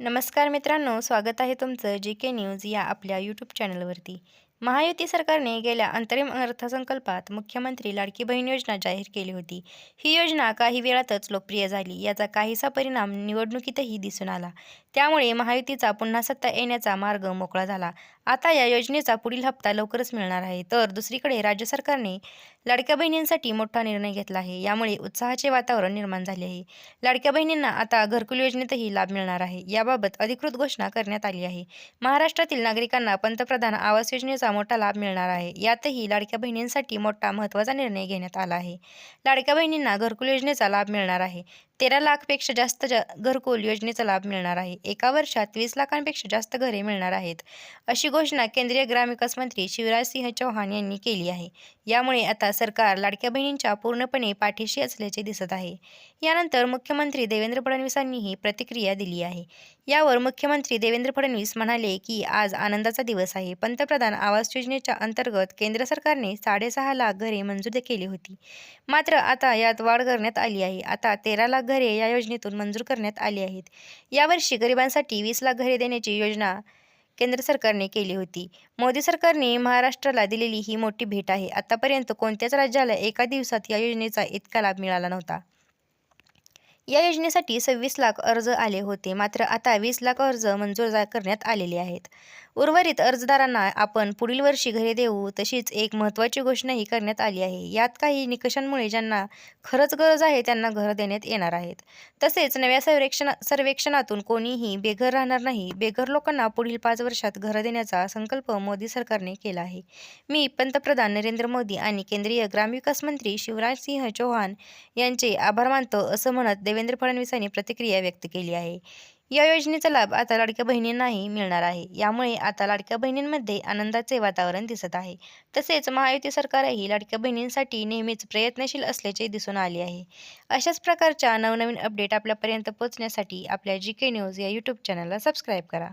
नमस्कार मित्रांनो स्वागत आहे तुमचं जे के न्यूज या आपल्या यूट्यूब चॅनलवरती महायुती सरकारने गेल्या अंतरिम अर्थसंकल्पात मुख्यमंत्री लाडकी बहीण योजना जाहीर केली होती. ही योजना काही वेळातच लोकप्रिय झाली याचा काहीसा परिणाम निवडणुकीतही दिसून आला. त्यामुळे महायुतीचा पुन्हा सत्ता येण्याचा मार्ग मोकळा झाला. आता या योजनेचा पुढील हप्ता लवकरच मिळणार आहे. तर दुसरीकडे राज्य सरकारने लाडक्या बहिणींसाठी मोठा निर्णय घेतला आहे. यामुळे उत्साहाचे वातावरण निर्माण झाले आहे. लाडक्या बहिणींना आता घरकुल योजनेतही लाभ मिळणार आहे. याबाबत अधिकृत घोषणा करण्यात आली आहे. महाराष्ट्रातील नागरिकांना पंतप्रधान आवास योजनेचा मोठा लाभ मिळणार आहे. यातही लाडक्या बहिणींसाठी मोठा महत्त्वाचा निर्णय घेण्यात आला आहे. लाडक्या बहिणींना घरकुल योजनेचा लाभ मिळणार आहे. तेरा लाखपेक्षा जास्त जा घरकुल योजनेचा लाभ मिळणार आहे. एका वर्षात वीस लाखांपेक्षा जास्त घरे मिळणार आहेत. अशी घोषणा केंद्रीय ग्रामविकास मंत्री शिवराजसिंह चौहान यांनी केली आहे. यामुळे आता सरकार लाडक्या बहिणींच्या पूर्णपणे पाठीशी असल्याचे दिसत आहे. यानंतर मुख्यमंत्री देवेंद्र फडणवीसांनीही प्रतिक्रिया दिली आहे. यावर मुख्यमंत्री देवेंद्र फडणवीस म्हणाले की आज आनंदाचा दिवस आहे. पंतप्रधान आवास योजनेच्या अंतर्गत केंद्र सरकारने साडेसहा लाख घरे मंजूर केली होती. मात्र आता यात वाढ करण्यात आली आहे. आता तेरा लाख घरे या योजनेतून मंजूर करण्यात आली आहेत. यावर्षी गरिबांसाठी वीस लाख घरे देण्याची योजना केंद्र सरकारने केली होती. मोदी सरकारने महाराष्ट्राला दिलेली ही मोठी भेट आहे. आतापर्यंत कोणत्याच राज्याला एका दिवसात या योजनेचा इतका लाभ मिळाला नव्हता. या योजनेसाठी सव्वीस लाख अर्ज आले होते. मात्र आता वीस लाख अर्ज मंजूर करण्यात आलेले आहेत. उर्वरित अर्जदारांना आपण पुढील वर्षी घरे देऊ तशीच एक महत्त्वाची घोषणाही करण्यात आली आहे. यात काही निकषांमुळे ज्यांना खरंच गरज आहे त्यांना घरं देण्यात येणार आहेत. तसेच नव्या सर्वेक्षण सर्वेक्षणातून कोणीही बेघर राहणार नाही. बेघर लोकांना पुढील पाच वर्षात घरं देण्याचा संकल्प मोदी सरकारने केला आहे. मी पंतप्रधान नरेंद्र मोदी आणि केंद्रीय ग्रामविकास मंत्री शिवराज सिंह चौहान यांचे आभार मानतो असं म्हणत देवेंद्र फडणवीसांनी प्रतिक्रिया व्यक्त केली आहे. या योजनेचा लाभ आता लाडक्या बहिणींनाही मिळणार आहे. यामुळे आता लाडक्या बहिणींमध्ये आनंदाचे वातावरण दिसत आहे. तसेच महायुती सरकारही लाडक्या बहिणींसाठी नेहमीच प्रयत्नशील असल्याचे दिसून आले आहे. अशाच प्रकारच्या नवनवीन अपडेट आपल्यापर्यंत पोहोचण्यासाठी आपल्या जी के न्यूज या यूट्यूब चॅनलला सबस्क्राईब करा.